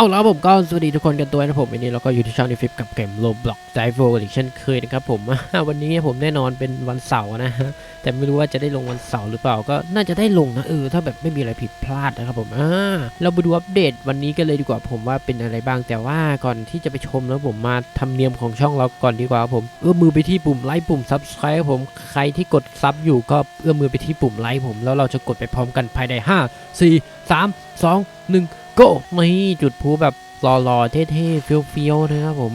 เอาแล้วผมก็สวัสดีทุกคนกันตัวนะผมวันนี้เราก็อยู่ที่ช่องนิฟิปกับเกมโลบล็อกไดโฟกัอีกเช่นเคยนะครับผมวันนี้ผมแน่นอนเป็นวันเสาร์นะฮะแต่ไม่รู้ว่าจะได้ลงวันเสาร์หรือเปล่าก็น่าจะได้ลงนะเออถ้าแบบไม่มีอะไรผิดพลาดนะครับผมอ่าเราไปดูอัปเดตวันนี้กันเลยดีกว่าผมว่าเป็นอะไรบ้างแต่ว่าก่อนที่จะไปชมแล้วผมมาทำเนียมของช่องเราก่อนดีกว่าผมเอื้อมือไปที่ปุ่มไลค์ปุ่มซับสไครต์ผมใครที่กดซับอยู่ก็เอื้อมมือไปที่ปุ่มไลค์ผมแล้วเราจะกดไปพร้อมกันภายใน 5 4 3 2 1 go นี่จุดพูแบบรอๆเท่ๆเฟี้ยวๆนะครับผม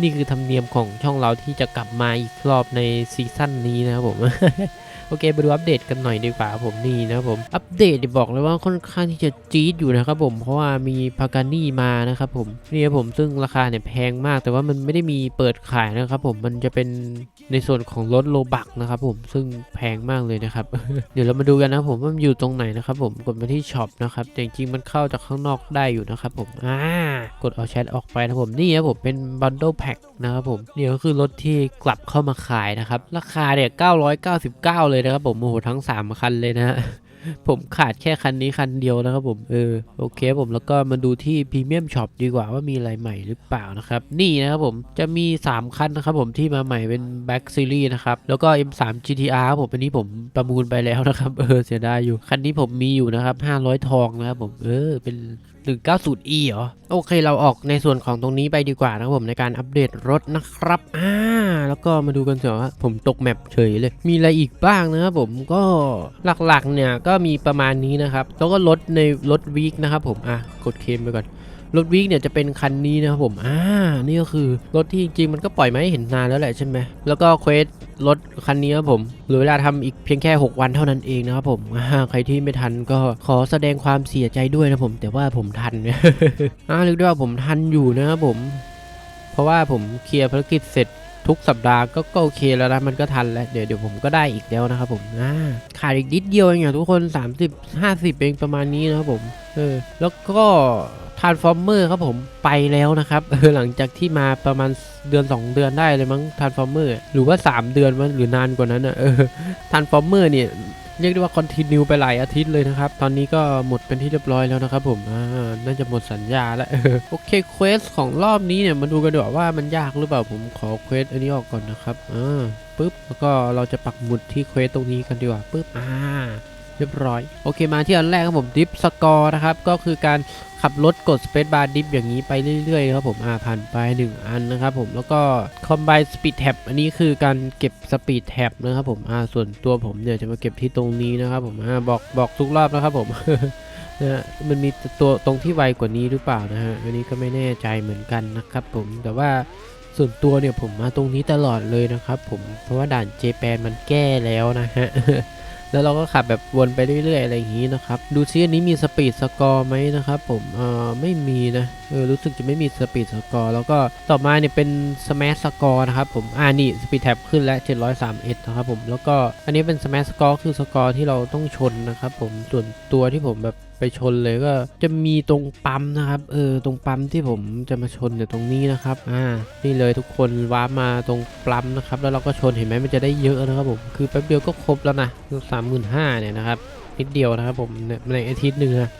นี่คือธรรมเนียมของช่องเราที่จะกลับมาอีกรอบในซีซั่นนี้นะครับผม โอเคไปดูอัปเดตกันหน่อยดีกว่าผมนี่นะผมอัปเดตเนี่ยบอกเลยว่าค่อนข้างที่จะจี๊ดอยู่นะครับผมเพราะว่ามีพากานี่มานะครับผมนี่ครับผมซึ่งราคาเนี่ยแพงมาก แต่ว่ามันไม่ได้มีเปิดขายนะครับผมมันจะเป็นในส่วนของรถโลบักนะครับผมซึ่งแพงมากเลยนะครับเดี๋ยวเรามาดูกันนะผมว่ามันอยู่ตรงไหนนะครับผมกดมาที่ช็อปนะครับแต่จริงๆมันเข้าจากข้างนอกได้อยู่นะครับผมอ่ากดเอาแชทออกไปนะผมนี่ครับผมเป็นบันเดิลแพ็คนะครับผมนี่ก็คือรถที่กลับเข้ามาขายนะครับราคาเนี่ย999 เลยลยนะครับผมโอ้โหทั้ง 3 คันเลยนะฮะผมขาดแค่คันนี้คันเดียวนะครับผมเออโอเคผมแล้วก็มาดูที่พรีเมียมช็อปดีกว่าว่ามีอะไรใหม่หรือเปล่านะครับ นี่นะครับผมจะมี 3 คันนะครับผมที่มาใหม่เป็น Back Series นะครับ แล้วก็ M3 GTR ครับผมอันนี้ผมประมูลไปแล้วนะครับ เออเสียดายอยู่ คันนี้ผมมีอยู่นะครับ 500 ทองนะครับผมเออเป็น 190e เหรอ โอเคเราออกในส่วนของตรงนี้ไปดีกว่านะครับผมในการอัปเดตรถนะครับอ่า แล้วก็มาดูกันเถอะว่าผมตกแมปเฉยเลย มีอะไรอีกบ้างนะครับผมก็หลักๆเนี่ยก็มีประมาณนี้นะครับ แล้วก็รถในรถวีคนะครับผมอะกดเคมไปก่อนรถวีคเนี่ยจะเป็นคันนี้นะครับผม อ่า นี่ก็คือรถที่จริงๆมันก็ปล่อยมาให้เห็นนานแล้วแหละใช่ไหม แล้วก็เควสรถคันนี้ครับผมเหลือเวลาทำอีกเพียงแค่ 6 วันเท่านั้นเองนะครับผมอ่าใครที่ไม่ทันก็ขอแสดงความเสียใจด้วยนะผม แต่ว่าผมทันอ่าเรียกได้ว่าผมทันอยู่นะครับผม เพราะว่าผมเคลียร์ภารกิจเสร็จ ทุกสัปดาห์ก็ก็โอเคแล้วนะมันก็ทันแล้วเดี๋ยวเดี๋ยวผมก็ได้อีกแล้วนะครับผมอ่าขาดอีกนิดเดียวเองอะทุกคน 30 50เองประมาณนี้นะครับผมเออแล้วก็ทานฟอร์เมอร์ครับผมไปแล้วนะครับเออหลังจากที่มาประมาณเดือน 2 เดือนได้เลยมั้งทานฟอร์เมอร์หรือว่า 3 เดือนมั้งหรือนานกว่านั้นอะเออทานฟอร์เมอร์เนี่ย เรียกได้ว่าคอนติเนียไปหลายอาทิตย์เลยนะครับ ตอนนี้ก็หมดเป็นที่เรียบร้อยแล้วนะครับผมอ่าน่าจะหมดสัญญาแล้ว โอเคเควสของรอบนี้เนี่ยมาดูกันดีกว่าว่ามันยากหรือเปล่าผมขอเควสอันนี้ออกก่อนนะครับอ่าปึ๊บแล้วก็เราจะปักหมุดที่เควสตรงนี้กันดีกว่าปึ๊บอ่าเรียบร้อย โอเคมาที่อันแรกครับผมดิฟสกอร์นะครับ ก็คือการ ขับรถกดสเปซบาร์ดิฟอย่างนี้ไปเรื่อยๆครับผมอ่าผ่านไป 1 อันนะครับผมแล้วก็คอมไบสปีดแท็บอันนี้คือการเก็บสปีดแท็บนะครับผมอ่าส่วนตัวผมเนี่ยจะมาเก็บที่ตรงนี้นะครับผมอ่าบอกบอกทุกรอบนะครับผมนะฮะมันมีตัวตรงที่ไวกว่านี้หรือเปล่านะฮะอันนี้ก็ไม่แน่ใจเหมือนกันนะครับผมแต่ว่าส่วนตัวเนี่ยผมมาตรงนี้ตลอดเลยนะครับผมเพราะว่าด่านเจแปนมันแก้แล้วนะฮะ แล้วเราก็ขับแบบวนไปเรื่อยๆ อะไรอย่างนี้นะครับ ดูซิอันนี้มีสปีดสกอร์ไหมนะครับผมเอ่อไม่มีนะเออรู้สึกจะไม่มีสปีดสกอร์แล้วก็ต่อมาเนี่ยเป็นสมาร์ทสกอร์นะครับผมอ่านี่สปีดแท็บขึ้นแล้ว731นะครับผมแล้วก็อันนี้เป็นสมาร์ทสกอร์คือสกอร์ที่เราต้องชนนะครับผมส่วนตัวที่ผมแบบไปชนเลยก็จะมีตรงปั๊มนะครับ เออตรงปั๊มที่ผมจะมาชนเนี่ยตรงนี้นะครับอ่านี่เลยทุกคนว้ามาตรงปั๊มนะครับ แล้วเราก็ชนเห็นไหมมันจะได้เยอะนะครับผมคือแป๊บเดียวก็ครบแล้วนะสามหมื่นห้าเนี่ยนะครับนิดเดียวนะครับผมในอาทิตย์หนึ่งนะ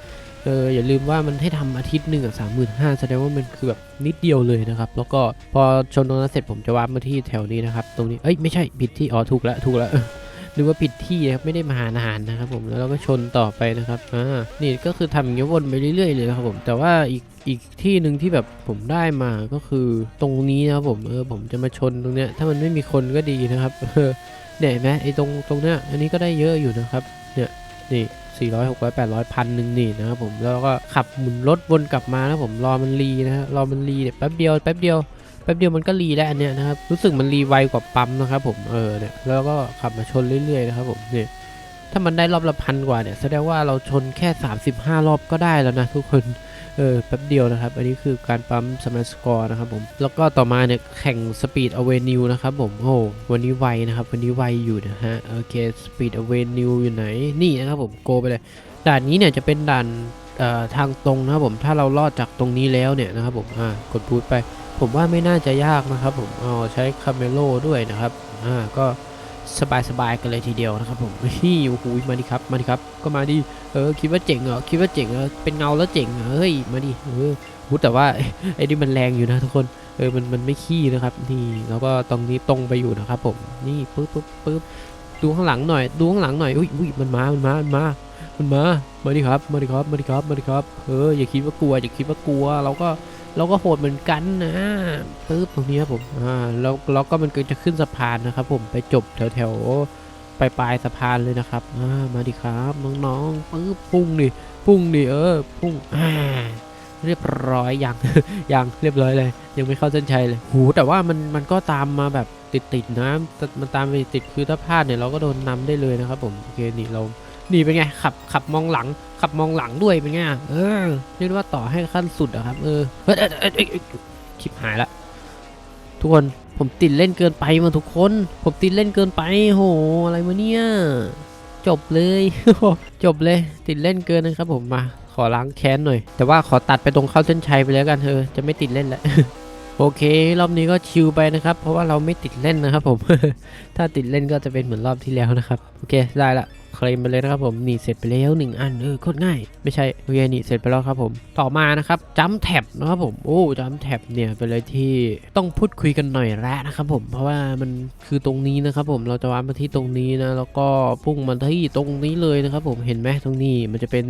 เอออย่าลืมว่ามันให้ทำอาทิตย์หนึ่งอะสามหมื่นห้าแสดงว่ามันคือแบบนิดเดียวเลยนะครับ แล้วก็พอชนตรงนั้นเสร็จผมจะวาร์ปมาที่แถวนี้นะครับ ตรงนี้เอ้ยไม่ใช่ผิดที่อ๋อถูกแล้วถูกแล้ว หรือว่าผิดที่ครับไม่ได้มาหานานนะครับผมแล้วเราก็ชนต่อไปนะครับอ่านี่ก็คือทำอย่างเงี้ยวนไปเรื่อยๆเลยครับผมแต่ว่าอีกอีกที่หนึ่งที่แบบผมได้มาก็คือตรงนี้นะครับผมเออผมจะมาชนตรงเนี้ยถ้ามันไม่มีคนก็ดีนะครับเออเนี่ยไหมไอ้ตรงตรงเนี้ยอันนี้ก็ได้เยอะอยู่นะครับเนี่ยนี่สี่ร้อยหกร้อยแปดร้อยพันหนึ่งนี่นะครับผมแล้วก็ขับหมุนรถวนกลับมานะผมรอมันรีนะฮะรอมันรีเนี่ยแป๊บเดียวแป๊บเดียว แป๊บเดียวมันก็รีแล้วอันเนี้ยนะครับรู้สึกมันรีไวกว่าปั๊มนะครับผมเออเนี่ยแล้วก็ขับมาชนเรื่อยๆนะครับผมเนี่ยถ้ามันได้รอบละพันกว่าเนี่ยแสดงว่าเราชนแค่ 35 รอบก็ได้แล้วนะทุกคนเออแป๊บเดียวนะครับ อันนี้คือการปั๊มสมาร์ทสกอร์นะครับผมแล้วก็ต่อมาเนี่ยแข่งสปีดอเวนิวนะครับผมโอ้วันนี้ไวนะครับวันนี้ไวอยู่นะฮะโอเคสปีดอเวนิวอยู่ไหนนี่นะครับผมโกไปเลยด่านนี้เนี่ยจะเป็นด่านทางตรงนะครับผมถ้าเราลอดจากตรงนี้แล้วเนี่ยนะครับผมอ่ากดพูดไป ผมว่าไม่น่าจะยากนะครับผมเอ๋อใช้คาเมโลด้วยนะครับอ่าก็สบายๆกันเลยทีเดียวนะครับผมฮี่โอ้โหมาดิครับมาดิครับ ก็มาดิเออคิดว่าเจ๋งเหรอคิดว่าเจ๋งเหรอเป็นเงาแล้วเจ๋งเหรอเฮ้ยมาดิเออพูดแต่ว่าไอ้นี่มันแรงอยู่นะทุกคนเออมันมันไม่ขี้นะครับนี่แล้วก็ตรงนี้ตรงไปอยู่นะครับผมนี่ปึ๊บปึ๊บปึ๊บดูข้างหลังหน่อยดูข้างหลังหน่อยอุ้ยอุ้ยมันมามันมามันมามันมามาดิครับมาดิครับมาดิครับมาดิครับเอออย่าคิดว่ากลัวอย่าคิดว่ากลัวเราก็ เราก็โหดเหมือนกันนะปึ๊บตรงนี้ครับผมอ่าแล้วแล้วก็มันก็จะขึ้นสะพานนะครับผมไปจบแถวแถวปลายปลายสะพานเลยนะครับอ่ามาดิครับน้องๆปึ๊บพุ่งดิพุ่งดิเออพุ่งอ่าเรียบร้อยอยังอยังเรียบร้อยเลย ยังไม่เข้าเส้นชัยเลยหูแต่ว่ามันมันก็ตามมาแบบติดๆนะมันตามไปติดคือถ้าพลาดเนี่ยเราก็โดนนำได้เลยนะครับผมโอเคนี่เรา นี่เป็นไงขับขับมองหลัง ขับมองหลังด้วยเป็นไงเออเรียกว่าต่อให้ขั้นสุดอะครับ เออเฮ้ยเอ้ยเอ้ยเอ้ยเอ้ยชิบหายละทุกคนผมติดเล่นเกินไปมาทุกคน ผมติดเล่นเกินไปโหอะไรมาเนี่ยจบเลย จบเลย ติดเล่นเกินนะครับ ผมมา ขอล้างแค้นหน่อย แต่ว่าขอตัดไปตรงเข้าเส้นชัยไปแล้วกันเธอจะไม่ติดเล่นแล้วโอเค รอบนี้ก็ชิลไปนะครับ เพราะว่าเราไม่ติดเล่นนะครับ ผม ถ้าติดเล่นก็จะเป็นเหมือนรอบที่แล้วนะครับ โอเค ได้ละ เคลมไปเลยนะครับผมนี่เสร็จไปแล้วหนึ่งอันเออโคตรง่าย ไม่ใช่โอเคนี่เสร็จไปแล้วครับผมต่อมานะครับจัมแท็บนะครับผมโอ้จัมแท็บเนี่ยเป็นอะไรที่ต้องพูดคุยกันหน่อยแล้วนะครับผมเพราะว่ามันคือตรงนี้นะครับผมเราจะวางมาที่ตรงนี้นะแล้วก็พุ่งมาที่ตรงนี้เลยนะครับผมเห็นไหมตรงนี้มันจะเป็น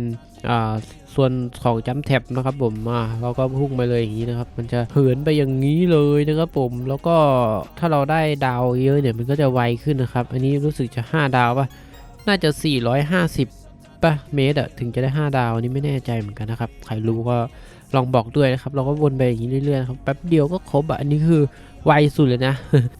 อ่าส่วนของจัมแท็บนะครับผมมาเราก็พุ่งไปเลยอย่างนี้นะครับ มันจะเหินไปอย่างนี้เลยนะครับผมแล้วก็ถ้าเราได้ดาวเยอะเนี่ยมันก็จะไวขึ้นนะครับ อันนี้รู้สึกจะ 5 ดาวป่ะ น่าจะ 450ป่ะเมตรอะถึงจะได้ 5 ดาวนนี้ไม่แน่ใจเหมือนกันนะครับ ใครรู้ก็ลองบอกด้วยนะครับ เราก็วนไปอย่างนี้เรื่อยๆครับแป๊บเดียวก็ครบอะอันนี้คือไวสุดเลยนะ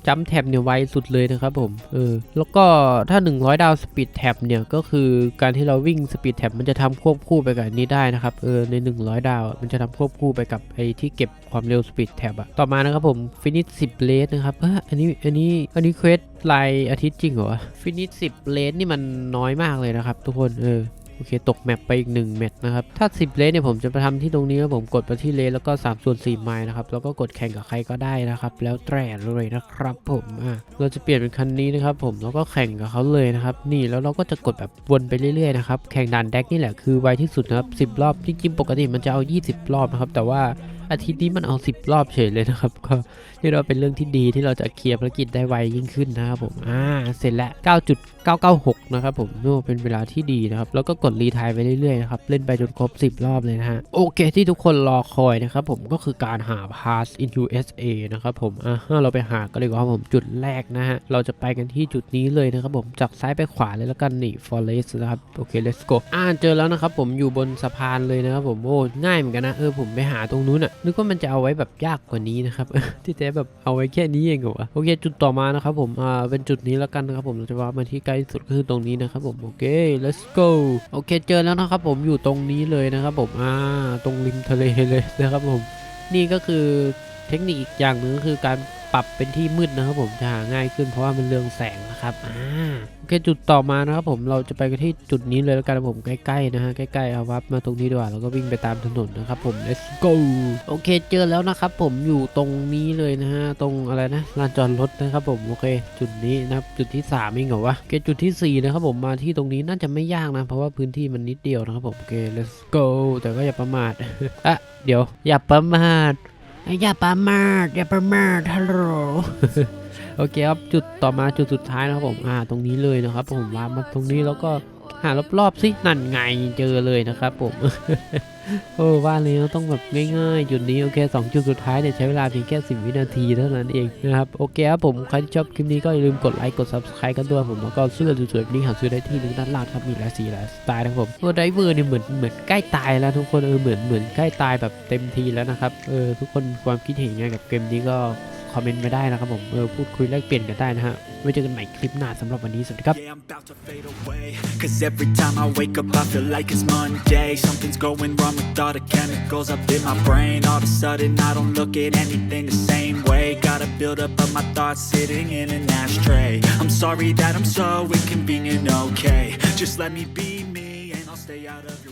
จัมแท็บเนี่ยไวสุดเลยนะครับผมเออแล้วก็ถ้า 100 ดาวสปีดแท็บเนี่ยก็คือการที่เราวิ่งสปีดแท็บมันจะทำควบคู่ไปกับนนี้ได้นะครับเออใน 100 ดาวมันจะทำควบคู่ไปกับไอ้ที่เก็บความเร็วสปีดแท็บอะต่อมานะครับผมฟินิช10เลสนะครับเอออันนี้อันนี้อันนี้เควสลายอาทิตย์จริงเหรอฟินิช10เลสนี่มันน้อยมากเลยนะครับทุกคนเออ โอเค ตกแมปไปอีก 1 เม็ดนะครับ ถ้า 10 เลสเนี่ยผมจะไปทำที่ตรงนี้ครับผมกดไปที่เลสแล้วก็3ส่วน4ไมล์นะครับ แล้วก็กดแข่งกับใครก็ได้นะครับ แล้วแต่เลยนะครับผมอะเราจะเปลี่ยนเป็นคันนี้นะครับผมแล้วก็แข่งกับเขาเลยนะครับ นี่แล้วเราก็จะกดแบบวนไปเรื่อยๆนะครับแข่งดันแดกนี่แหละคือไวที่สุดนะครับ10 รอบจริงๆปกติมันจะเอา 20 รอบนะครับแต่ว่าอาทิตย์นี้มันเอา 10 รอบเฉยเลยนะครับก็เรียกได้ว่าเป็นเรื่องที่ดีที่เราจะเคลียร์ภารกิจได้ไวยิ่งขึ้นนะครับผมอ่าเสร็จแล้ว 9.996 นะครับผมนี่เป็นเวลาที่ดีนะครับ แล้วก็กดรีทายไปเรื่อยๆนะครับ เล่นไปจนครบ 10 รอบเลยนะฮะ โอเคที่ทุกคนรอคอยนะครับผมก็คือการหา pass into SA นะครับผมอะเราไปหากันเลยครับผมจุดแรกนะฮะ เราจะไปกันที่จุดนี้เลยนะครับผมจากซ้ายไปขวาเลยแล้วกันนี่ forest นะครับโอเค let's go อ่าเจอแล้วนะครับผมอยู่บนสะพานเลยนะครับผมโอ้ง่ายเหมือนกันนะเออผมไปหาตรงนู้นอะนึกว่ามันจะเอาไว้แบบยากกว่านี้นะครับที่แท้แบบเอาไว้แค่นี้เองเหรอวะโอเคจุดต่อมานะครับผมอ่าเป็นจุดนี้แล้วกันนะครับผมเราจะว่ามาที่ใกล้สุดก็คือตรงนี้นะครับผมโอเค let's go โอเคเจอแล้วนะครับผมอยู่ตรงนี้เลยนะครับผมอ่าตรงริมทะเลเลยนะครับผมนี่ก็คือเทคนิคอีกอย่างหนึ่งก็คือการ รับเป็นที่มืดนะครับผมจะหาง่ายขึ้นเพราะว่ามันเรืองแสงนะครับอ่าโอเคจุดต่อมานะครับผมเราจะไปกันที่จุดนี้เลยแล้วกันผมใกล้ๆนะฮะใกล้ๆเอาวับมาตรงนี้ดีกว่าแล้วก็วิ่งไปตามถนนนะครับผม let's go โอเคเจอแล้วนะครับผมอยู่ตรงนี้เลยนะฮะตรงอะไรนะลานจอดรถนะครับผมโอเค จุดนี้นะครับจุดที่3เองเหรอวะโอเคจุดที่ 4 นะครับผมมาที่ตรงนี้น่าจะไม่ยากนะ เพราะว่าพื้นที่มันนิดเดียวนะครับผมโอเค let's go แต่ก็อย่าประมาทอะเดี๋ยวอย่าประมาท อย่าประมาทอย่าประมาทฮัลโหลโอเคครับจุดต่อมาจุดสุดท้ายนะครับผมอ่าตรงนี้เลยนะครับผมวางมาตรงนี้แล้วก็ หารอบๆสินั่นไงเจอเลยนะครับผมโอ้ว่าเลยเราต้องแบบง่ายๆ จุดนี้โอเคสองจุดสุดท้ายเนี่ยใช้เวลาเพียงแค่10 วินาทีเท่านั้นเองนะครับ โอเคครับผม ใครที่ชอบคลิปนี้ก็อย่าลืมกดไลค์ กด subscribe กันด้วยผมแล้วก็เสื้อสวยๆนี้หาซื้อได้ที่ลิงด้านล่างครับมีหลายสีหลายสไตล์นะครับผมตัวไดเวอร์เนี่ยเหมือนเหมือนใกล้ตายแล้วทุกคนเออเหมือนเหมือนใกล้ตายแบบเต็มทีแล้วนะครับเออทุกคนความคิดเห็นไงกับเกมนี้ก็ อมเมนต์มาได้นะครับผมเออพูดคุยแลกเปลี่ยนกันได้นะฮะไว้เจอกันใหม่คลิปหน้าสำหรับวันนี้สวัสดีครับ Yeah, I'm about to fade away. Cause every time I wake up, I feel like it's Monday. Something's going wrong with all the chemicals up in my brain. All of a sudden, I don't look at anything the same way. Gotta build up of my thoughts sitting in an ashtray. I'm sorry that I'm so inconvenient, okay? Just let me be me, and I'll stay out of your